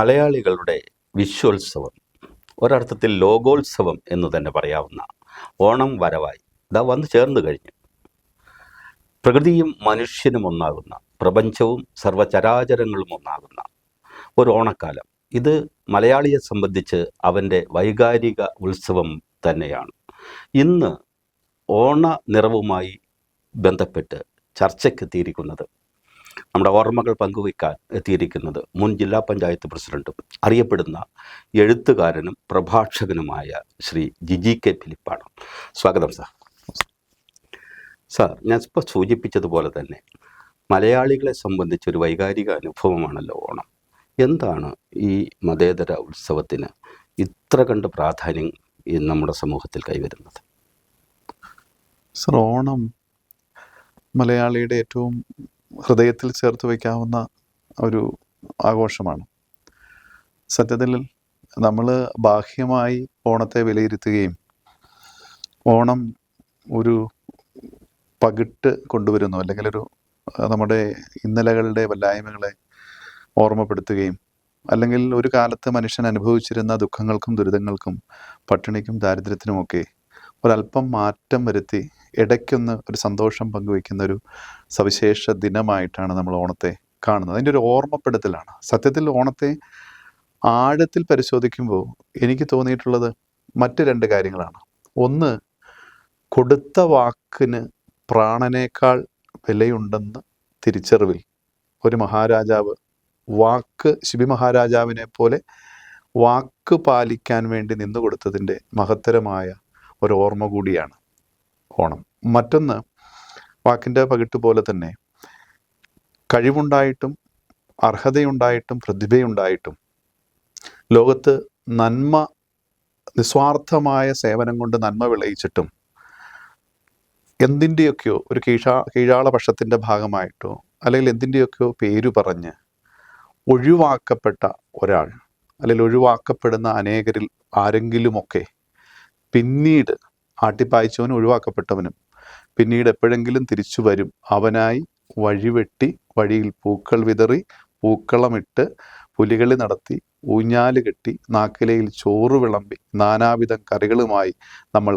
മലയാളികളുടെ വിശ്വോത്സവം ഒരർത്ഥത്തിൽ ലോകോത്സവം എന്ന് തന്നെ പറയാവുന്ന ഓണം വരവായി ഇതാ വന്നു ചേർന്ന് കഴിഞ്ഞു. പ്രകൃതിയും മനുഷ്യനും ഒന്നാകുന്ന പ്രപഞ്ചവും സർവചരാചരങ്ങളും ഒന്നാകുന്ന ഒരു ഓണക്കാലം. ഇത് മലയാളിയെ സംബന്ധിച്ച് അവന്റെ വൈകാരിക ഉത്സവം തന്നെയാണ്. ഇന്ന് ഓണ നിറവുമായി ബന്ധപ്പെട്ട് ചർച്ചയ്ക്കെത്തിയിരിക്കുന്നത് നമ്മുടെ ഓർമ്മകൾ പങ്കുവയ്ക്കാൻ എത്തിയിരിക്കുന്നത് മുൻ ജില്ലാ പഞ്ചായത്ത് പ്രസിഡന്റും അറിയപ്പെടുന്ന എഴുത്തുകാരനും പ്രഭാഷകനുമായ ശ്രീ ജിജി കെ ഫിലിപ്പാണ്. സ്വാഗതം സാർ. സാർ ഞാൻ ഇപ്പോൾ സൂചിപ്പിച്ചതുപോലെ തന്നെ മലയാളികളെ സംബന്ധിച്ച് ഒരു വൈകാരിക അനുഭവമാണല്ലോ ഓണം. എന്താണ് ഈ മതേതര ഉത്സവത്തിന് ഇത്ര കണ്ട് പ്രാധാന്യം നമ്മുടെ സമൂഹത്തിൽ കൈവരുന്നത്? സർ ഓണം മലയാളിയുടെ ഏറ്റവും ഹൃദയത്തിൽ ചേർത്ത് വയ്ക്കാവുന്ന ഒരു ആഘോഷമാണ്. സത്യത്തിൽ നമ്മൾ ബാഹ്യമായി ഓണത്തെ വിലയിരുത്തുകയും ഓണം ഒരു പകിട്ട് കൊണ്ടുവരുന്നു അല്ലെങ്കിൽ ഒരു നമ്മുടെ ഇന്നലകളുടെ വല്ലായ്മകളെ ഓർമ്മപ്പെടുത്തുകയും അല്ലെങ്കിൽ ഒരു കാലത്ത് മനുഷ്യൻ അനുഭവിച്ചിരുന്ന ദുഃഖങ്ങൾക്കും ദുരിതങ്ങൾക്കും പട്ടിണിക്കും ദാരിദ്ര്യത്തിനുമൊക്കെ ഒരല്പം മാറ്റം വരുത്തി ഇടയ്ക്കൊന്ന് ഒരു സന്തോഷം പങ്കുവയ്ക്കുന്ന ഒരു സവിശേഷ ദിനമായിട്ടാണ് നമ്മൾ ഓണത്തെ കാണുന്നത്. അതിന്റെ ഒരു ഓർമ്മപ്പെടുത്തലാണ്. സത്യത്തിൽ ഓണത്തെ ആഴത്തിൽ പരിശോധിക്കുമ്പോൾ എനിക്ക് തോന്നിയിട്ടുള്ളത് മറ്റ് രണ്ട് കാര്യങ്ങളാണ്. ഒന്ന് കൊടുത്ത വാക്കിന് പ്രാണനേക്കാൾ വിലയുണ്ടെന്ന് തിരിച്ചറിവിൽ. ഒരു മഹാരാജാവ് വാക്ക് ശിബി മഹാരാജാവിനെ പോലെ വാക്ക് പാലിക്കാൻ വേണ്ടി നിന്നു കൊടുത്തതിന്റെ മഹത്തരമായ ഒരു ഓർമ്മ കൂടിയാണ്. ഓണം. മറ്റൊന്ന് വാക്കിന്റെ പകിട്ട് പോലെ തന്നെ കഴിവുണ്ടായിട്ടും അർഹതയുണ്ടായിട്ടും പ്രതിഭയുണ്ടായിട്ടും ലോകത്ത് നന്മ നിസ്വാർത്ഥമായ സേവനം കൊണ്ട് നന്മ വിളയിച്ചിട്ടും എന്തിന്റെയൊക്കെയോ ഒരു കീഴാ കീഴാള പക്ഷത്തിന്റെ ഭാഗമായിട്ടോ അല്ലെങ്കിൽ എന്തിന്റെയൊക്കെയോ പേര് പറഞ്ഞ് ഒഴിവാക്കപ്പെട്ട ഒരാൾ അല്ലെങ്കിൽ ഒഴിവാക്കപ്പെടുന്ന അനേകരിൽ ആരെങ്കിലുമൊക്കെ പിന്നീട് ആട്ടിപ്പായച്ചവനും ഒഴിവാക്കപ്പെട്ടവനും പിന്നീട് എപ്പോഴെങ്കിലും തിരിച്ചു വരും. അവനായി വഴിവെട്ടി വഴിയിൽ പൂക്കൾ വിതറി പൂക്കളമിട്ട് പുലികളി നടത്തി ഊഞ്ഞാൽ കെട്ടി നാക്കിലയിൽ ചോറ് വിളമ്പി നാനാവിധം കറികളുമായി നമ്മൾ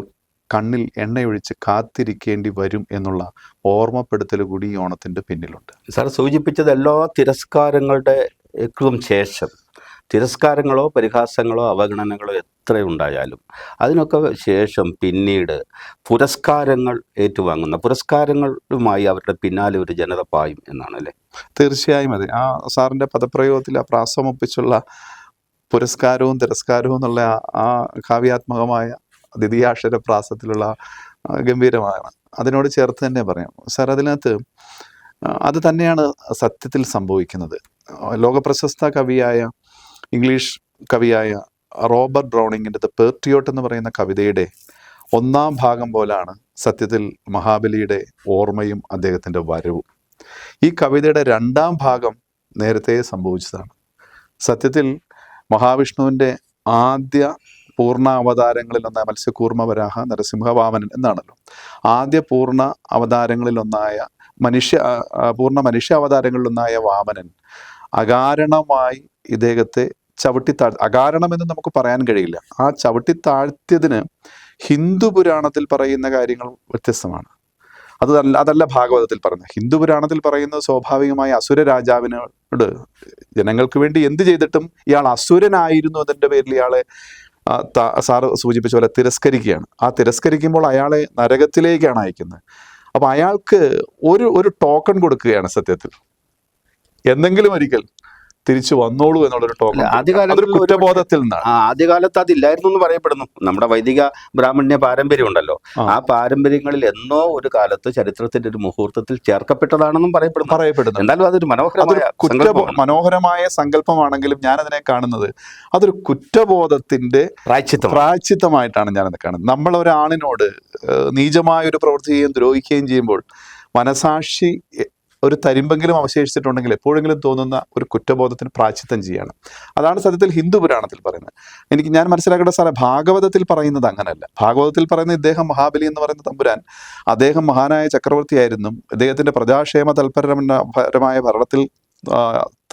കണ്ണിൽ എണ്ണയൊഴിച്ച് കാത്തിരിക്കേണ്ടി വരും എന്നുള്ള ഓർമ്മപ്പെടുത്തൽ കൂടി ഈ ഓണത്തിന്റെ പിന്നിലുണ്ട്. സാർ സൂചിപ്പിച്ചത് എല്ലാ തിരസ്കാരങ്ങളുടെ ശേഷം തിരസ്കാരങ്ങളോ പരിഹാസങ്ങളോ അവഗണനകളോ എത്ര ഉണ്ടായാലും അതിനൊക്കെ ശേഷം പിന്നീട് പുരസ്കാരങ്ങൾ ഏറ്റുവാങ്ങുന്ന പുരസ്കാരങ്ങളുമായി അവരുടെ പിന്നാലെ ഒരു ജനത പായും എന്നാണ് അല്ലേ തീർച്ചയായും അതെ. ആ സാറിന്റെ പദപ്രയോഗത്തിൽ ആ പ്രാസമൊപ്പിച്ചുള്ള പുരസ്കാരവും തിരസ്കാരവും എന്നുള്ള ആ- കാവ്യാത്മകമായ ദ്വിതീയാക്ഷര പ്രാസത്തിലുള്ള ഗംഭീരമാണ്. അതിനോട് ചേർത്ത് തന്നെ പറയാം. സാർ അതിനകത്ത് അത് തന്നെയാണ് സത്യത്തിൽ സംഭവിക്കുന്നത്. ലോകപ്രശസ്ത കവിയായ ഇംഗ്ലീഷ് കവിയായ റോബർട്ട് ബ്രൗണിങ്ങിന്റെ ദ പേർട്ടിയോട്ട് എന്ന് പറയുന്ന കവിതയുടെ ഒന്നാം ഭാഗം പോലാണ് സത്യത്തിൽ മഹാബലിയുടെ ഓർമ്മയും അദ്ദേഹത്തിന്റെ വരവും. ഈ കവിതയുടെ രണ്ടാം ഭാഗം നേരത്തെ സംഭവിച്ചതാണ്. സത്യത്തിൽ മഹാവിഷ്ണുവിന്റെ ആദ്യ പൂർണ ഒന്നായ മത്സ്യകൂർമ്മ വരാഹ നരസിംഹവാമനൻ എന്നാണല്ലോ. ആദ്യ പൂർണ അവതാരങ്ങളിലൊന്നായ മനുഷ്യ പൂർണ മനുഷ്യ അവതാരങ്ങളിലൊന്നായ വാമനൻ അകാരണമായി ഇദ്ദേഹത്തെ ചവിട്ടി താഴ് അകാരണമെന്ന് നമുക്ക് പറയാൻ കഴിയില്ല. ആ ചവിട്ടി താഴ്ത്തിയതിന് ഹിന്ദു പുരാണത്തിൽ പറയുന്ന കാര്യങ്ങൾ വ്യത്യസ്തമാണ്. അത് അതല്ല ഭാഗവതത്തിൽ പറയുന്നത്. ഹിന്ദു പുരാണത്തിൽ പറയുന്നത് സ്വാഭാവികമായി അസുര രാജാവിനോട് ജനങ്ങൾക്ക് വേണ്ടി എന്ത് ചെയ്തിട്ടും ഇയാൾ അസുരനായിരുന്നു അതിന്റെ പേരിൽ ഇയാളെ സാറ് സൂചിപ്പിച്ച പോലെ തിരസ്കരിക്കുകയാണ്. ആ തിരസ്കരിക്കുമ്പോൾ അയാളെ നരകത്തിലേക്കാണ് അയക്കുന്നത്. അപ്പം അയാൾക്ക് ഒരു ഒരു ടോക്കൺ കൊടുക്കുകയാണ് സത്യത്തിൽ. എന്തെങ്കിലും ഒരിക്കൽ തിരിച്ചു വന്നോളൂ എന്നുള്ളൊരു ടോക്കൺ ആദ്യകാലത്ത് ഒരു കുറ്റബോധത്തിൽ നിന്നാണ്. ആ ആദ്യകാലത്ത് അതില്ലായിരുന്നു എന്ന് പറയപ്പെടുന്നു. നമ്മുടെ വൈദിക ബ്രാഹ്മണ്യ പാരമ്പര്യം ഉണ്ടല്ലോ. ആ. പാരമ്പര്യങ്ങളിൽ എന്നോ ഒരു കാലത്ത് ചരിത്രത്തിന്റെ ഒരു മുഹൂർത്തത്തിൽ ചേർക്കപ്പെട്ടതാണെന്നും പറയപ്പെടുന്നു. പറയപ്പെടുന്നു. എന്നാലും അതൊരു മനോഹരമായ കുറ്റ. മനോഹരമായ സങ്കല്പമാണെങ്കിലും ഞാൻ അതിനെ കാണുന്നത് അതൊരു കുറ്റബോധത്തിന്റെ പ്രായച്ചിത്തം. പ്രായച്ചിത്തമായിട്ടാണ് ഞാനത് കാണുന്നത്. നമ്മൾ ഒരാളിനോട് നീചമായ ഒരു പ്രവൃത്തി ചെയ്യുകയും ദ്രോഹിക്കുകയും ചെയ്യുമ്പോൾ മനസാക്ഷി ഒരു തരിമ്പെങ്കിലും അവശേഷിച്ചിട്ടുണ്ടെങ്കിൽ എപ്പോഴെങ്കിലും തോന്നുന്ന ഒരു കുറ്റബോധത്തിന് പ്രാച്ചിത്തം ചെയ്യണം. അതാണ് സത്യത്തിൽ ഹിന്ദു പുരാണത്തിൽ പറയുന്നത്. എനിക്ക് ഞാൻ മനസ്സിലാക്കേണ്ട സാറേ ഭാഗവതത്തിൽ പറയുന്നത് അങ്ങനല്ല. ഭാഗവതത്തിൽ പറയുന്ന ഇദ്ദേഹം മഹാബലി എന്ന് പറയുന്ന തമ്പുരാൻ അദ്ദേഹം മഹാനായ ചക്രവർത്തിയായിരുന്നു. അദ്ദേഹത്തിന്റെ പ്രജാക്ഷേമ തൽപരമായ ഭരണത്തിൽ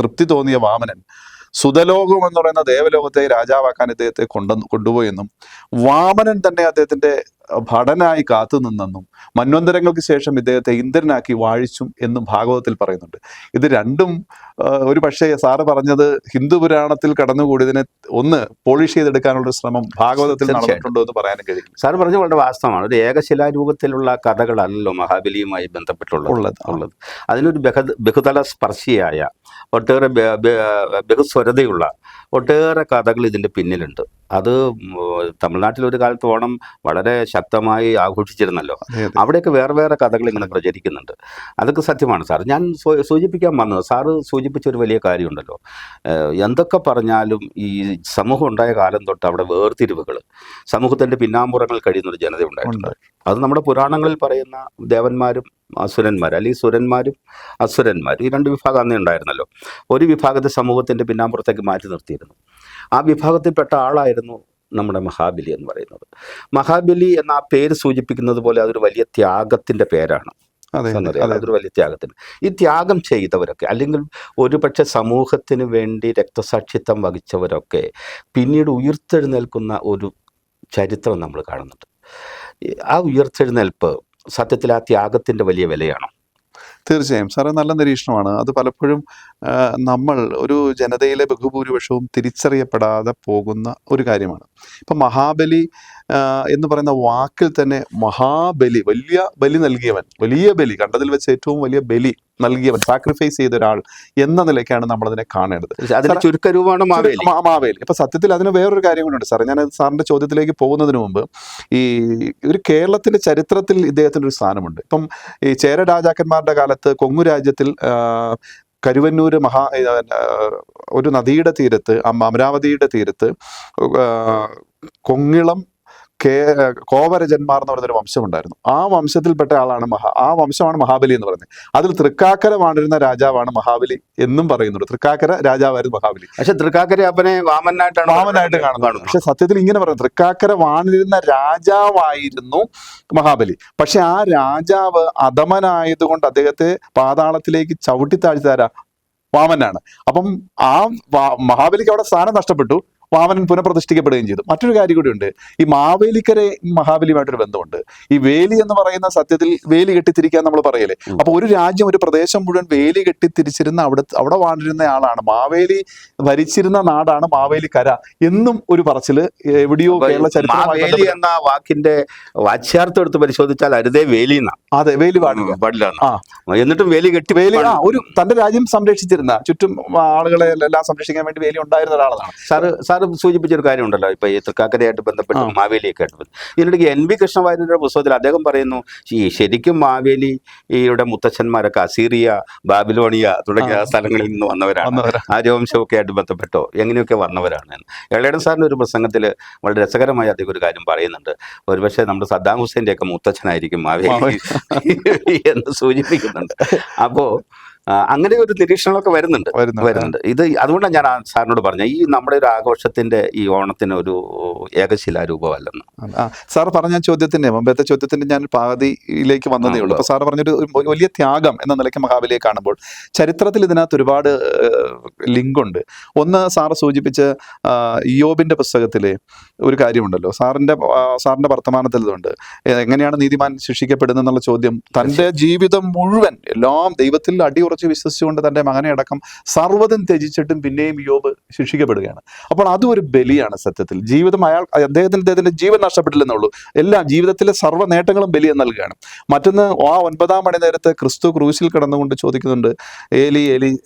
തൃപ്തി തോന്നിയ വാമനൻ സുതലോകം എന്ന് പറയുന്ന ദേവലോകത്തെ രാജാവാക്കാൻ ഇദ്ദേഹത്തെ കൊണ്ടു കൊണ്ടുപോയെന്നും വാമനൻ തന്നെ അദ്ദേഹത്തിന്റെ ഭടനായി കാത്തു നിന്നെന്നും മന്വന്തരങ്ങൾക്ക് ശേഷം ഇദ്ദേഹത്തെ ഇന്ദ്രനാക്കി വാഴിച്ചും എന്നും ഭാഗവതത്തിൽ പറയുന്നുണ്ട്. ഇത് രണ്ടും ഒരു പക്ഷേ സാറ് പറഞ്ഞത് ഹിന്ദു പുരാണത്തിൽ കടന്നുകൂടിയതിനെ ഒന്ന് പോളിഷ് ചെയ്തെടുക്കാനുള്ള ശ്രമം ഭാഗവതത്തിൽ. നടന്നിട്ടുണ്ടോ എന്ന് പറയാനും കഴിയും സാർ പറഞ്ഞ വളരെ വാസ്തവമാണ്. ഒരു ഏകശിലാരൂപത്തിലുള്ള കഥകളല്ലല്ലോ മഹാബലിയുമായി ബന്ധപ്പെട്ടുള്ളത്. ഉള്ളത്. ഉള്ളത്. അതിനൊരു ബഹ ബഹുതല സ്പർശിയായ ഒട്ടേറെ ബഹുസ്വരതയുള്ള ഒട്ടേറെ കഥകൾ ഇതിന്റെ പിന്നിലുണ്ട്. അത് തമിഴ്നാട്ടിൽ ഒരു കാലത്ത് ഓണം വളരെ ശക്തമായി ആഘോഷിച്ചിരുന്നല്ലോ. അവിടെയൊക്കെ വേറെ വേറെ കഥകൾ ഇങ്ങനെ പ്രചരിക്കുന്നുണ്ട്. അതൊക്കെ സത്യമാണ് സാർ. ഞാൻ സൂചിപ്പിക്കാൻ വന്നത് സാറ് സൂചിപ്പിച്ച ഒരു വലിയ കാര്യമുണ്ടല്ലോ. എന്തൊക്കെ പറഞ്ഞാലും ഈ സമൂഹം ഉണ്ടായ കാലം തൊട്ട് അവിടെ വേർതിരിവുകൾ സമൂഹത്തിന്റെ പിന്നാമ്പുറങ്ങൾ കഴിയുന്ന ഒരു ജനത ഉണ്ടായിട്ടുണ്ട്. അത് നമ്മുടെ പുരാണങ്ങളിൽ പറയുന്ന ദേവന്മാരും അസുരന്മാർ അല്ലെങ്കിൽ സുരന്മാരും അസുരന്മാരും ഈ രണ്ട് വിഭാഗം അന്നേ ഉണ്ടായിരുന്നല്ലോ. ഒരു വിഭാഗത്തെ സമൂഹത്തിന്റെ പിന്നാമ്പുറത്തേക്ക് മാറ്റി നിർത്തിയിരുന്നു. ആ വിഭാഗത്തിൽപ്പെട്ട ആളായിരുന്നു നമ്മുടെ മഹാബലി എന്ന് പറയുന്നത്. മഹാബലി എന്ന ആ പേര് സൂചിപ്പിക്കുന്നത് പോലെ അതൊരു വലിയ ത്യാഗത്തിന്റെ പേരാണ്. അതൊരു വലിയ ത്യാഗത്തിന്. ഈ ത്യാഗം ചെയ്തവരൊക്കെ അല്ലെങ്കിൽ ഒരുപക്ഷെ സമൂഹത്തിന് വേണ്ടി രക്തസാക്ഷിത്വം വഹിച്ചവരൊക്കെ പിന്നീട് ഉയർത്തെഴുന്നേൽക്കുന്ന ഒരു ചരിത്രം നമ്മൾ കാണുന്നുണ്ട്. ആ ഉയർത്തെഴുന്നേൽപ്പ് സത്യത്തിൽ ആ ത്യാഗത്തിന്റെ വലിയ വിലയാണ്. തീർച്ചയായും. സാറേ നല്ല നിരീക്ഷണമാണ്. അത് പലപ്പോഴും നമ്മൾ ഒരു ജനതയിലെ ബഹുഭൂരിപക്ഷവും തിരിച്ചറിയപ്പെടാതെ പോകുന്ന ഒരു കാര്യമാണ്. ഇപ്പം മഹാബലി എന്ന് പറയുന്ന വാക്കിൽ തന്നെ മഹാബലി വലിയ ബലി നൽകിയവൻ വലിയ ബലി കണ്ടതിൽ വെച്ച് ഏറ്റവും വലിയ ബലി നൽകിയവൻ സാക്രിഫൈസ് ചെയ്ത ഒരാൾ എന്ന നിലയ്ക്കാണ് നമ്മൾ അതിനെ കാണേണ്ടത് ചുരുക്കരൂപമാണ് മാവേലി. മാവേലി. ഇപ്പൊ സത്യത്തിൽ അതിന് വേറൊരു കാര്യം കൂടെ ഉണ്ട് സാർ ഞാൻ സാറിന്റെ ചോദ്യത്തിലേക്ക് പോകുന്നതിന് മുമ്പ് ഈ ഒരു കേരളത്തിന്റെ ചരിത്രത്തിൽ ഇദ്ദേഹത്തിന് ഒരു സ്ഥാനമുണ്ട്. ഇപ്പം ഈ ചേര രാജാക്കന്മാരുടെ കാലത്ത് കൊങ്ങു രാജ്യത്തിൽ ആ, കരുവന്നൂര് മഹാ ഒരു നദിയുടെ തീരത്ത് അമ- അമരാവതിയുടെ തീരത്ത് കൊങ്ങിളം കേ കോവരജന്മാർ എന്ന് പറയുന്നൊരു വംശമുണ്ടായിരുന്നു. ആ വംശത്തിൽപ്പെട്ട ആളാണ് മഹാ ആ വംശമാണ് മഹാബലി എന്ന് പറയുന്നത്. അതിൽ തൃക്കാക്കര വാണിരുന്ന രാജാവാണ് മഹാബലി എന്നും പറയുന്നുണ്ട്. തൃക്കാക്കര രാജാവായിരുന്നു മഹാബലി. പക്ഷെ തൃക്കാക്കര അപ്പനെ വാമനായിട്ടാണ് വാമനായിട്ട് കാണുന്നതാണ് പക്ഷെ സത്യത്തിൽ ഇങ്ങനെ പറയുന്നത് തൃക്കാക്കര വാണിരുന്ന രാജാവായിരുന്നു മഹാബലി. പക്ഷെ ആ രാജാവ് അധമനായതുകൊണ്ട് അദ്ദേഹത്തെ പാതാളത്തിലേക്ക് ചവിട്ടി താഴ്ത്താരാ വാമനാണ്. അപ്പം ആ മഹാബലിക്ക് അവിടെ സ്ഥാനം നഷ്ടപ്പെട്ടു. വാമനൻ പുനഃപ്രതിഷ്ഠിക്കപ്പെടുകയും ചെയ്തു. മറ്റൊരു കാര്യം ഉണ്ട്. ഈ മാവേലിക്കരെ മഹാബലിയുമായിട്ടൊരു ബന്ധമുണ്ട്. ഈ വേലി എന്ന് പറയുന്ന സത്യത്തിൽ വേലി കെട്ടിത്തിരിക്കാൻ നമ്മൾ പറയലേ. അപ്പൊ ഒരു രാജ്യം ഒരു പ്രദേശം മുഴുവൻ വേലി കെട്ടിത്തിരിച്ചിരുന്ന അവിടെ അവിടെ വാണിരുന്ന ആളാണ്. മാവേലി ഭരിച്ചിരുന്ന നാടാണ് മാവേലിക്കര എന്നും ഒരു പറച്ചിൽ എവിടെയോ കേരള ചരിത്രം എന്ന വാക്കിന്റെ വാച്യാർത്ഥം എടുത്ത് പരിശോധിച്ചാൽ അരുതേ വേലി എന്നാ അതെ വേലി പാടില്ല എന്നിട്ടും വേലി കെട്ടി വേലി ആ ഒരു തന്റെ രാജ്യം സംരക്ഷിച്ചിരുന്ന ചുറ്റും ആളുകളെ എല്ലാം സംരക്ഷിക്കാൻ വേണ്ടി വേലി ഉണ്ടായിരുന്ന ഒരാളാണ്. സാറ് സാറ് സൂചിപ്പിച്ചൊരു കാര്യമുണ്ടല്ലോ. ഇപ്പൊ ഈ തൃക്കാക്കരയായിട്ട് ബന്ധപ്പെട്ട്. മാവേലിയൊക്കെ ആയിട്ട്. ഇതിനിടയ്ക്ക് എൻ വി കൃഷ്ണവാര്യരുടെ പുസ്തകത്തിൽ അദ്ദേഹം പറയുന്നു ഈ ശരിക്കും മാവേലി ഈയുടെ മുത്തച്ഛന്മാരൊക്കെ അസീറിയ ബാബിലോണിയ തുടങ്ങിയ സ്ഥലങ്ങളിൽ നിന്ന് വന്നവരാണ്. വന്നവരാ ആര്യവംശമൊക്കെ ആയിട്ട് ബന്ധപ്പെട്ടോ എങ്ങനെയൊക്കെ വന്നവരാണ് എളയടൻ സാറിന്റെ ഒരു പ്രസംഗത്തിൽ വളരെ രസകരമായി അദ്ദേഹം ഒരു കാര്യം പറയുന്നുണ്ട്. ഒരുപക്ഷെ നമ്മുടെ സദ്ദാം ഹുസൈന്റെ ഒക്കെ മുത്തച്ഛനായിരിക്കും മാവേലി എന്ന് സൂചിപ്പിക്കുന്നുണ്ട്. അപ്പോൾ അങ്ങനെ ഒരു നിരീക്ഷണങ്ങളൊക്കെ വരുന്നുണ്ട്. വരുന്നുണ്ട്. ഇത് അതുകൊണ്ടാണ് ഞാൻ സാറിനോട് പറഞ്ഞത്. ഈ നമ്മുടെ ഒരു ആഘോഷത്തിന്റെ ഈ ഓണത്തിന് ഒരു ഏകശിലാരൂപമല്ലെന്ന് സാർ പറഞ്ഞ ചോദ്യത്തിന്റെ മുമ്പത്തെ ചോദ്യത്തിന്റെ ഞാൻ പാതിയിലേക്ക് വന്നതേ ഉള്ളൂ. അപ്പൊ സാർ പറഞ്ഞൊരു വലിയ ത്യാഗം എന്ന നിലയ്ക്ക് മഹാബലിയെ കാണുമ്പോൾ ചരിത്രത്തിൽ ഇതിനകത്ത് ഒരുപാട് ലിങ്ക് ഉണ്ട് ഒന്ന് സാർ സൂചിപ്പിച്ച യോബിന്റെ പുസ്തകത്തിലെ ഒരു കാര്യമുണ്ടല്ലോ. സാറിന്റെ സാറിന്റെ വർത്തമാനത്തിൽ ഇതുണ്ട്. എങ്ങനെയാണ് നീതിമാൻ ശിക്ഷിക്കപ്പെടുന്നത് എന്നുള്ള ചോദ്യം തന്റെ ജീവിതം മുഴുവൻ എല്ലാം ദൈവത്തിൽ അടിയുറച്ച് വിശ്വസിച്ചുകൊണ്ട് തന്റെ മകനെ അടക്കം സർവതും ത്യജിച്ചിട്ടും പിന്നെയും യോബ് ശിക്ഷിക്കപ്പെടുകയാണ്. അപ്പോൾ അതും ഒരു ബലിയാണ് സത്യത്തിൽ. ജീവിതം അയാൾ അദ്ദേഹത്തിന് അദ്ദേഹത്തിന്റെ ജീവൻ നഷ്ടപ്പെട്ടില്ലെന്നുള്ളൂ. എല്ലാം ജീവിതത്തിലെ സർവ നേട്ടങ്ങളും ബലി നൽകുകയാണ്. മറ്റൊന്ന് ആ ഒൻപതാം മണി നേരത്ത് ക്രിസ്തു ക്രൂശിൽ കിടന്നുകൊണ്ട് ചോദിക്കുന്നുണ്ട് ഏലി ഏലി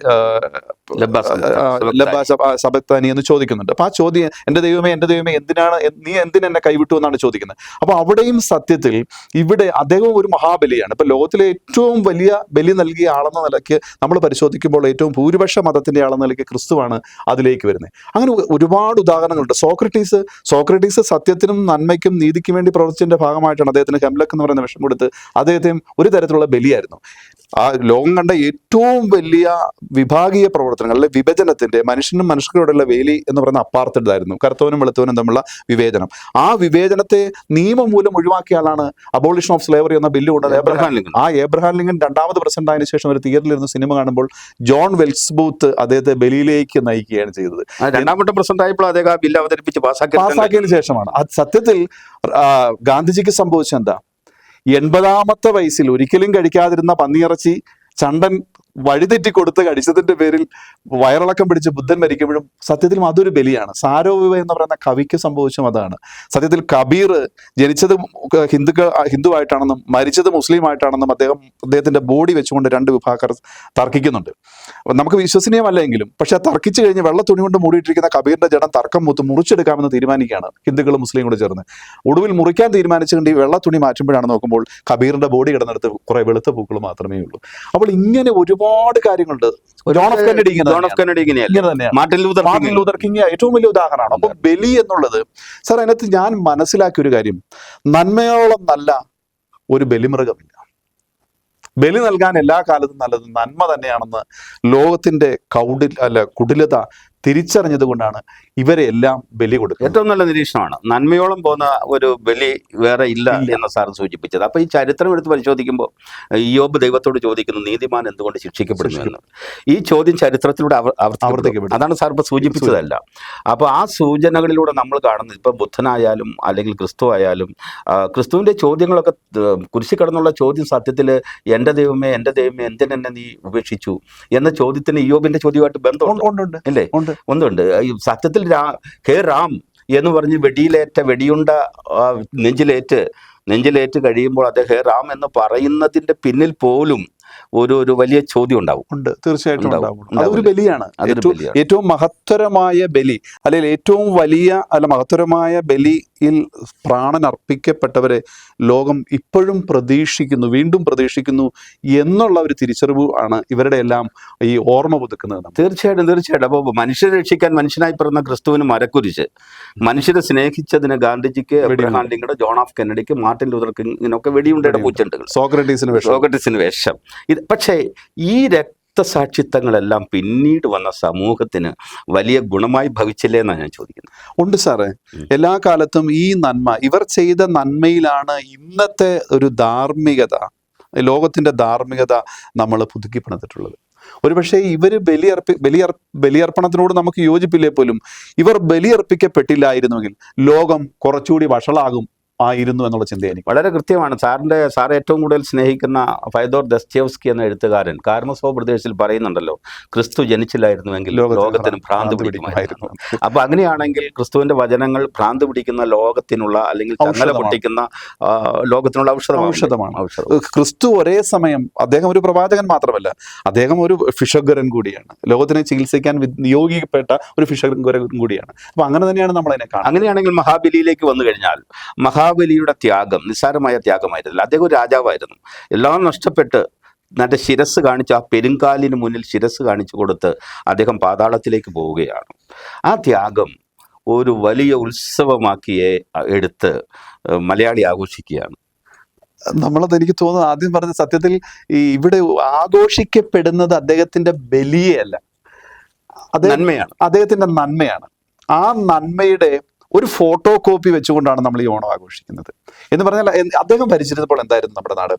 ആ, ലബ്ബാ സബക്താനി. ആ, ലബ്ബാ സബ- സബക്താനി എന്ന് ചോദിക്കുന്നുണ്ട്. അപ്പൊ ആ ചോദ്യം എന്റെ ദൈവമേ എന്റെ ദൈവമേ എന്തിനാണ് നീ എന്തിന് എന്നെ കൈവിട്ടു എന്നാണ് ചോദിക്കുന്നത്? അപ്പൊ അവിടെയും സത്യത്തിൽ ഇവിടെ അദ്ദേഹം ഒരു മഹാബലിയാണ്. ഇപ്പൊ ലോകത്തിലെ ഏറ്റവും വലിയ ബലി നൽകിയ ആളെന്ന നിലയ്ക്ക് നമ്മൾ പരിശോധിക്കുമ്പോൾ ഏറ്റവും ഭൂരിപക്ഷ മതത്തിന്റെ ആളെന്ന നിലയ്ക്ക് ക്രിസ്തുവാണ് അതിലേക്ക് വരുന്നത്. അങ്ങനെ ഒരുപാട് ഉദാഹരണങ്ങളുണ്ട്. സോക്രട്ടീസ് സോക്രട്ടീസ് സത്യത്തിനും നന്മയ്ക്കും നീതിക്കും വേണ്ടി പ്രവർത്തിച്ചതിന്റെ ഭാഗമായിട്ടാണ് അദ്ദേഹത്തിന് ഹെംലക്ക് എന്ന് പറയുന്ന വിഷം കൊടുത്ത് അദ്ദേഹത്തെയും ഒരു തരത്തിലുള്ള ബലിയായിരുന്നു. ആ ലോകം കണ്ട ഏറ്റവും വലിയ വിഭാഗീയ പ്രവർത്തനങ്ങൾ അല്ലെ വിഭജനത്തിന്റെ മനുഷ്യനും മനുഷ്യരോടുള്ള വേലി എന്ന് പറയുന്ന അപ്പാർത്തിഡായിരുന്നു കറുത്തവനും വെളുത്തവനും തമ്മിലുള്ള വിവേചനം. ആ വിവേചനത്തെ നിയമം മൂലം ഒഴിവാക്കിയ ആളാണ് അബോളിഷൻ ഓഫ് സ്ലേവറി എന്ന ബില്ല് എബ്രഹാം ഏബ്രഹാം ലിങ്കൺ. ആ ഏബ്രഹാം ലിങ്കൻ രണ്ടാമത് പ്രസിഡന്റ് ആയതിനു ശേഷം ഒരു തിയേറ്ററിലിരുന്ന് സിനിമ കാണുമ്പോൾ ജോൺ വെൽസ് ബൂത്ത് അദ്ദേഹത്തെ ബലിയിലേക്ക് നയിക്കുകയാണ് ചെയ്തത്. രണ്ടാമത്തെ പ്രസിഡന്റ് ആയപ്പോൾ അദ്ദേഹം ആ ബില്ല് അവതരിപ്പിച്ച് പാസ്സാക്കി പാസ്സാക്കിയതിനു ശേഷമാണ്. അത് സത്യത്തിൽ ഗാന്ധിജിക്ക് സംഭവിച്ചെന്താ എൺപതാമത്തെ വയസ്സിൽ ഒരിക്കലും കഴിക്കാതിരുന്ന പന്നിയിറച്ചി ചണ്ടൻ വഴിതെറ്റി കൊടുത്ത് കടിച്ചതിന്റെ പേരിൽ വയറിളക്കം പിടിച്ച് ബുദ്ധൻ മരിക്കുമ്പോഴും സത്യത്തിൽ അതൊരു ബലിയാണ്. സാരോവിവ എന്ന് പറയുന്ന കവിക്ക് സംഭവിച്ചും അതാണ്. സത്യത്തിൽ കബീർ ജനിച്ചത് ഹിന്ദുക്കൾ ഹിന്ദുവായിട്ടാണെന്നും മരിച്ചത് മുസ്ലിം ആയിട്ടാണെന്നും അദ്ദേഹം അദ്ദേഹത്തിന്റെ ബോഡി വെച്ചുകൊണ്ട് രണ്ട് വിഭാഗക്കാർ തർക്കിക്കുന്നുണ്ട്. നമുക്ക് വിശ്വസനീയമല്ലെങ്കിലും പക്ഷെ തർക്കിച്ചു കഴിഞ്ഞ് വെള്ള തുണി കൊണ്ട് മൂടിയിട്ടിരിക്കുന്ന കബീറിന്റെ ജഡം തർക്കം മൂത്ത് മുറിച്ചെടുക്കാമെന്ന് തീരുമാനിക്കുകയാണ് ഹിന്ദുക്കളും മുസ്ലിം കൂടെ ചേർന്ന്. ഒടുവിൽ മുറിക്കാൻ തീരുമാനിച്ചുകൊണ്ട് ഈ വെള്ള തുണി മാറ്റുമ്പോഴാണ് നോക്കുമ്പോൾ കബീറിന്റെ ബോഡി കിടന്നെടുത്ത് കുറെ വെളുത്ത പൂക്കൾ മാത്രമേ ഉള്ളൂ. അപ്പോൾ ഇങ്ങനെ ഒരുപാട് കാര്യങ്ങളുണ്ട്. John of Kennedy John of. Kennedy Martin Luther Martin King Luther King ഏറ്റവും വലിയ ഉദാഹരണമാണ്. അപ്പൊ ബലി എന്നുള്ളത് സാർ അതിനകത്ത് ഞാൻ മനസ്സിലാക്കിയ ഒരു കാര്യം. നന്മയോളം നല്ല ഒരു ബലിമൃഗമില്ല. ബലി നൽകാൻ എല്ലാ കാലത്തും നല്ലത് നന്മ തന്നെയാണെന്ന് ലോകത്തിന്റെ കൗടിൽ അല്ല കുടിലത തിരിച്ചറിഞ്ഞത് കൊണ്ടാണ് ഇവരെ എല്ലാം ബലി കൊടുക്കുന്നത്. ഏറ്റവും നല്ല നിരീക്ഷണമാണ്. നന്മയോളം പോകുന്ന ഒരു ബലി വേറെ ഇല്ല എന്ന് സാർ സൂചിപ്പിച്ചത്. അപ്പൊ ഈ ചരിത്രം എടുത്ത് പരിശോധിക്കുമ്പോൾ യോബ് ദൈവത്തോട് ചോദിക്കുന്നു നീതിമാൻ എന്തുകൊണ്ട് ശിക്ഷിക്കപ്പെടുന്നു എന്ന്. ഈ ചോദ്യം ചരിത്രത്തിലൂടെ ആവ- ആവർത്തിക്കപ്പെടും. അതാണ് സാർ ഇപ്പൊ സൂചിപ്പിച്ചതല്ല. അപ്പൊ ആ സൂചനകളിലൂടെ നമ്മൾ കാണുന്നത് ഇപ്പൊ ബുദ്ധനായാലും അല്ലെങ്കിൽ ക്രിസ്തു ആയാലും ക്രിസ്തുവിന്റെ ചോദ്യങ്ങളൊക്കെ കുരിശി കടന്നുള്ള ചോദ്യം സത്യത്തിൽ എന്റെ ദൈവമേ എന്റെ ദൈവമേ എന്തിനെന്നെ നീ ഉപേക്ഷിച്ചു എന്ന ചോദ്യത്തിന് യോബിന്റെ ചോദ്യമായിട്ട് ബന്ധമുണ്ട്? അല്ലേ ഉണ്ട്. ഒന്നുണ്ട്. സത്യത്തിൽ രാ ഹേ റാം എന്ന് പറഞ്ഞ് വെടിയിലേറ്റ വെടിയുണ്ട നെഞ്ചിലേറ്റ് നെഞ്ചിലേറ്റ് കഴിയുമ്പോൾ അദ്ദേഹം ഹേ റാം എന്ന് പറയുന്നതിന്റെ പിന്നിൽ പോലും ഒരു ഒരു വലിയ ചോദ്യം ഉണ്ടാവും. ഉണ്ട്. തീർച്ചയായിട്ടും ഉണ്ടാവും. അതൊരു ബലിയാണ്. ഏറ്റവും മഹത്തരമായ ബലി അല്ലെങ്കിൽ ഏറ്റവും വലിയ അല്ല മഹത്തരമായ ബലിയിൽ പ്രാണൻ അർപ്പിക്കപ്പെട്ടവരെ ലോകം ഇപ്പോഴും പ്രതീക്ഷിക്കുന്നു വീണ്ടും പ്രതീക്ഷിക്കുന്നു എന്നുള്ള ഒരു തിരിച്ചറിവ് ആണ് ഇവരുടെ എല്ലാം ഈ ഓർമ്മ പുതുക്കുന്നത് തീർച്ചയായിട്ടും തീർച്ചയായിട്ടും. അപ്പോൾ മനുഷ്യരെ രക്ഷിക്കാൻ മനുഷ്യനായി പിറന്ന ക്രിസ്തുവിന് മരക്കുരിശ്. മനുഷ്യരെ സ്നേഹിച്ചതിന് ഗാന്ധിജിക്ക് എബ്രഹാം ലിങ്കഡ് ജോൺ ഓഫ് കെന്നഡിക്ക് മാർട്ടിൻ ലൂതർ കിങ്ങിനൊക്കെ വെടിയുണ്ടയുടെ പൂച്ചെണ്ടുകൾ. സോക്രട്ടീസിന് വിഷം. സോക്രട്ടീസിന് വിഷം. ഇത് പക്ഷേ ഈ രക്തസാക്ഷിത്വങ്ങളെല്ലാം പിന്നീട് വന്ന സമൂഹത്തിന് വലിയ ഗുണമായി ഭവിച്ചില്ലേ എന്നാണ് ഞാൻ ചോദിക്കുന്നത്. ഉണ്ട് സാറേ. എല്ലാ കാലത്തും ഈ നന്മ ഇവർ ചെയ്ത നന്മയിലാണ് ഇന്നത്തെ ഒരു ധാർമ്മികത ലോകത്തിന്റെ ധാർമ്മികത നമ്മൾ പുതുക്കി പണിതിട്ടുള്ളത് ഒരുപക്ഷെ ഇവർ ബലിയർപ്പി ബലിയർ ബലിയർപ്പണത്തിനോട് നമുക്ക് യോജിപ്പില്ലേ പോലും? ഇവർ ബലിയർപ്പിക്കപ്പെട്ടില്ലായിരുന്നുവെങ്കിൽ ലോകം കുറച്ചുകൂടി വഷളാകും ആയിരുന്നു എന്നുള്ള ചിന്ത എനിക്ക്. വളരെ കൃത്യമാണ്. സാറിന്റെ സാർ ഏറ്റവും കൂടുതൽ സ്നേഹിക്കുന്ന ഫൈദോർ ദസ്ത്യവസ്കി എന്ന എഴുത്തുകാരൻ കാർമസോ പ്രദേശത്തിൽ പറയുന്നുണ്ടല്ലോ ക്രിസ്തു ജനിച്ചില്ലായിരുന്നുവെങ്കിൽ ലോകത്തിന് ഭ്രാന്ത് പിടിക്കുമായിരുന്നു. അപ്പോൾ അങ്ങനെയാണെങ്കിൽ ക്രിസ്തുവിന്റെ വചനങ്ങൾ ഭ്രാന്ത് പിടിക്കുന്ന ലോകത്തിനുള്ള അല്ലെങ്കിൽ ചങ്ങല പൊട്ടിക്കുന്ന ലോകത്തിനുള്ള ഔഷധമാണ്. ഔഷധമാണ്. ഔഷധം. ക്രിസ്തു ഒരേ സമയം അദ്ദേഹം ഒരു പ്രവാചകൻ മാത്രമല്ല അദ്ദേഹം ഒരു ഫിഷഗരൻ കൂടിയാണ്. ലോകത്തിനെ ചികിത്സിക്കാൻ നിയോഗിക്കപ്പെട്ട ഒരു ഫിഷഗരൻ കൂടിയാണ്. അപ്പോൾ അങ്ങനെ തന്നെയാണ് നമ്മൾ അതിനെ കാണുന്നത്. അങ്ങനെയാണെങ്കിൽ മഹാബലിയിലേക്ക് വന്നു കഴിഞ്ഞാൽ മഹാബലിയുടെ ത്യാഗം നിസ്സാരമായ ത്യാഗമായിരുന്നില്ല. അദ്ദേഹം ഒരു രാജാവായിരുന്നു. എല്ലാം നഷ്ടപ്പെട്ട് തന്റെ ശിരസ് കാണിച്ച് ആ പെരുങ്കാലിന് മുന്നിൽ ശിരസ് കാണിച്ചു കൊടുത്ത് അദ്ദേഹം പാതാളത്തിലേക്ക് പോവുകയാണ്. ആ ത്യാഗം ഒരു വലിയ ഉത്സവമാക്കിയെ എടുത്ത് മലയാളി ആഘോഷിക്കുകയാണ്. നമ്മളത് എനിക്ക് തോന്നുന്നത് ആദ്യം പറഞ്ഞ സത്യത്തിൽ ഈ ഇവിടെ ആഘോഷിക്കപ്പെടുന്നത് അദ്ദേഹത്തിന്റെ ബലിയല്ല അത് നന്മയാണ്. അദ്ദേഹത്തിന്റെ നന്മയാണ്. ആ നന്മയുടെ ഒരു ഫോട്ടോ കോപ്പി വെച്ചുകൊണ്ടാണ് നമ്മൾ ഈ ഓണം ആഘോഷിക്കുന്നത്. എന്ന് പറഞ്ഞാൽ അദ്ദേഹം ഭരിച്ചിരുന്നപ്പോൾ എന്തായിരുന്നു നമ്മുടെ നാട്?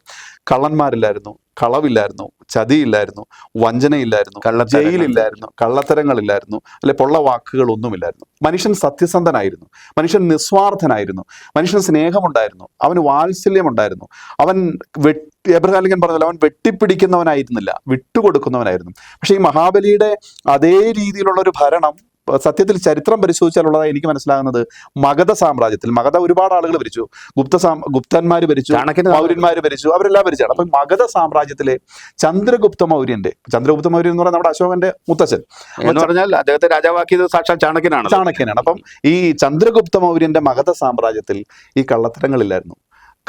കള്ളന്മാരില്ലായിരുന്നു കളവില്ലായിരുന്നു ചതിയില്ലായിരുന്നു വഞ്ചനയില്ലായിരുന്നു ജയിലില്ലായിരുന്നു കള്ളത്തരങ്ങളില്ലായിരുന്നു അല്ലെ പൊള്ള വാക്കുകളൊന്നുമില്ലായിരുന്നു. മനുഷ്യൻ സത്യസന്ധനായിരുന്നു മനുഷ്യൻ നിസ്വാർത്ഥനായിരുന്നു മനുഷ്യൻ സ്നേഹമുണ്ടായിരുന്നു അവന് വാത്സല്യമുണ്ടായിരുന്നു അവൻ വെട്ടി എബ്രഹാലിംഗൻ പറഞ്ഞല്ലോ അവൻ വെട്ടിപ്പിടിക്കുന്നവനായിരുന്നില്ല വിട്ടുകൊടുക്കുന്നവനായിരുന്നു. പക്ഷേ ഈ മഹാബലിയുടെ അതേ രീതിയിലുള്ള ഒരു ഭരണം സത്യത്തിൽ ചരിത്രം പരിശോധിച്ചാലുള്ളതായി എനിക്ക് മനസ്സിലാകുന്നത് മഗധ സാമ്രാജ്യത്തിൽ. മഗധ ഒരുപാട് ആളുകൾ ഭരിച്ചു. ഗുപ്ത സാം ഗുപ്തന്മാർ ഭരിച്ചു മൗര്യന്മാർ ഭരിച്ചു അവരെല്ലാം ഭരിച്ചാണ്. അപ്പം മഗധ സാമ്രാജ്യത്തിലെ ചന്ദ്രഗുപ്ത മൗര്യന്റെ ചന്ദ്രഗുപ്ത മൗര്യൻ എന്ന് പറയുന്നത് നമ്മുടെ അശോകന്റെ മുത്തച്ഛൻ. എന്ന് പറഞ്ഞാൽ അദ്ദേഹത്തെ രാജാവാക്കിയത് സാക്ഷാൽ ചാണക്യനാണ് ചാണക്യനാണ്. അപ്പം ഈ ചന്ദ്രഗുപ്ത മൗര്യന്റെ മഗധ സാമ്രാജ്യത്തിൽ ഈ കള്ളത്തരങ്ങളില്ലായിരുന്നു.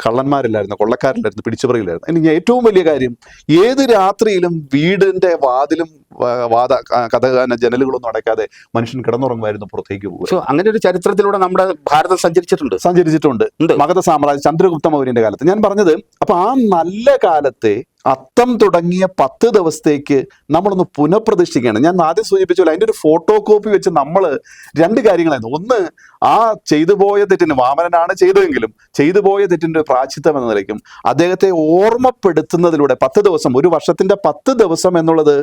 കള്ളന്മാരില്ലായിരുന്നു കൊള്ളക്കാരില്ലായിരുന്നു പിടിച്ചുപറിയില്ലായിരുന്നു. ഇനി ഏറ്റവും വലിയ കാര്യം ഏത് രാത്രിയിലും വീടിന്റെ വാതിലും വാ- കഥകാന ജനലുകളൊന്നും അടയ്ക്കാതെ മനുഷ്യൻ കിടന്നുറങ്ങുമായിരുന്നു പുറത്തേക്ക് പോകുക അങ്ങനെ ഒരു ചരിത്രത്തിലൂടെ നമ്മുടെ ഭാരതം സഞ്ചരിച്ചിട്ടുണ്ട്. സഞ്ചരിച്ചിട്ടുണ്ട്. മകത മഗധ സാമ്രാജ്യം ചന്ദ്രഗുപ്ത മൗര്യന്റെ കാലത്ത്. ഞാൻ പറഞ്ഞത് അപ്പൊ ആ നല്ല കാലത്തെ അത്തം തുടങ്ങിയ പത്ത് ദിവസത്തേക്ക് നമ്മളൊന്ന് പുനഃപ്രതിഷ്ഠിക്കുകയാണ് ഞാൻ ആദ്യം സൂചിപ്പിച്ചല്ലോ അതിന്റെ ഒരു ഫോട്ടോ കോപ്പി വെച്ച് നമ്മൾ രണ്ട് കാര്യങ്ങളായിരുന്നു. ഒന്ന് ആ ചെയ്തു പോയ തെറ്റിന് വാമനനാണ് ചെയ്തതെങ്കിലും ചെയ്തു പോയ തെറ്റിന്റെ ഒരു പ്രാച്ചിത്വം എന്ന നിലയ്ക്കും അദ്ദേഹത്തെ ഓർമ്മപ്പെടുത്തുന്നതിലൂടെ പത്ത് ദിവസം ഒരു വർഷത്തിന്റെ പത്ത് ദിവസം എന്നുള്ളത്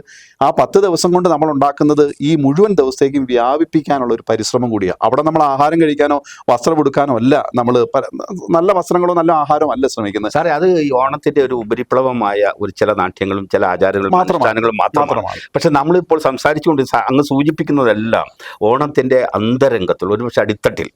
ആ പത്ത് ദിവസം കൊണ്ട് നമ്മൾ ഉണ്ടാക്കുന്നത് ഈ മുഴുവൻ ദിവസത്തേക്കും വ്യാപിപ്പിക്കാനുള്ള ഒരു പരിശ്രമം കൂടിയാണ് അവിടെ നമ്മൾ ആഹാരം കഴിക്കാനോ വസ്ത്രം എടുക്കാനോ അല്ല. നമ്മൾ നല്ല വസ്ത്രങ്ങളോ നല്ല ആഹാരമോ അല്ല ശ്രമിക്കുന്നത്. സാറേ അത് ഈ ഓണത്തിന്റെ ഒരു ഉപരിപ്ലവമായ ഒരു ചില നാട്യങ്ങളും ചില ആചാരങ്ങളും മാത്രമാണ്. അനുഷ്ഠാനങ്ങളും മാത്രമാണ്. മാത്രമാണ്. പക്ഷെ നമ്മളിപ്പോൾ സംസാരിച്ചുകൊണ്ട് അങ്ങ് സൂചിപ്പിക്കുന്നതെല്ലാം ഓണത്തിന്റെ അന്തരംഗത്തുള്ള ഒരുപക്ഷെ അടിത്തട്ടിൽ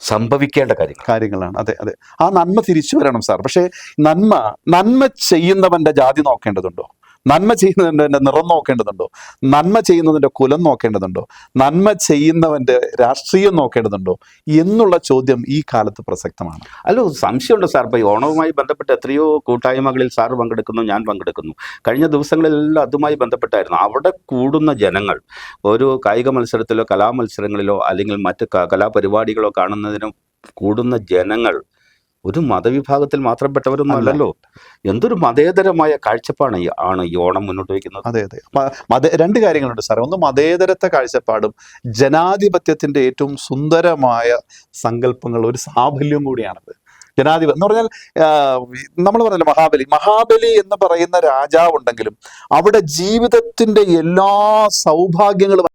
സംഭവിക്കേണ്ട കാര്യങ്ങൾ. കാര്യങ്ങളാണ്. അതെ അതെ. ആ നന്മ തിരിച്ചു വരണം സാർ. പക്ഷേ നന്മ നന്മ ചെയ്യുന്നവന്റെ ജാതി നോക്കേണ്ടതുണ്ടോ? നന്മ ചെയ്യുന്നതിന്റെ നിറം നോക്കേണ്ടതുണ്ടോ? നന്മ ചെയ്യുന്നതിന്റെ കുലം നോക്കേണ്ടതുണ്ടോ? നന്മ ചെയ്യുന്നവന്റെ രാഷ്ട്രീയം നോക്കേണ്ടതുണ്ടോ? എന്നുള്ള ചോദ്യം ഈ കാലത്ത് പ്രസക്തമാണ്. അല്ലോ സംശയമുണ്ട് സാർ. ഇപ്പോൾ ഓണവുമായി ബന്ധപ്പെട്ട് എത്രയോ കൂട്ടായ്മകളിൽ സാർ പങ്കെടുക്കുന്നു ഞാൻ പങ്കെടുക്കുന്നു. കഴിഞ്ഞ ദിവസങ്ങളിലെല്ലാം അതുമായി ബന്ധപ്പെട്ടായിരുന്നു. അവിടെ കൂടുന്ന ജനങ്ങൾ ഒരു കായിക മത്സരത്തിലോ കലാമത്സരങ്ങളിലോ അല്ലെങ്കിൽ മറ്റ് കലാപരിപാടികളോ കാണുന്നതിനും കൂടുന്ന ജനങ്ങൾ ഒരു മതവിഭാഗത്തിൽ മാത്രം പെട്ടവരൊന്നും അല്ലല്ലോ. എന്തൊരു മതേതരമായ കാഴ്ചപ്പാടാണ് ഈ ആണ് ഈ ഓണം മുന്നോട്ട് വയ്ക്കുന്നത്. അതെ അതെ. മത രണ്ട് കാര്യങ്ങളുണ്ട് സാറേ. ഒന്ന് മതേതരത്തെ കാഴ്ചപ്പാടും ജനാധിപത്യത്തിന്റെ ഏറ്റവും സുന്ദരമായ സങ്കല്പങ്ങൾ ഒരു സാഫല്യം കൂടിയാണത്. ജനാധിപത്യം എന്ന് പറഞ്ഞാൽ നമ്മൾ പറഞ്ഞല്ലോ മഹാബലി. മഹാബലി എന്ന് പറയുന്ന രാജാവുണ്ടെങ്കിലും അവിടെ ജീവിതത്തിന്റെ എല്ലാ സൗഭാഗ്യങ്ങളും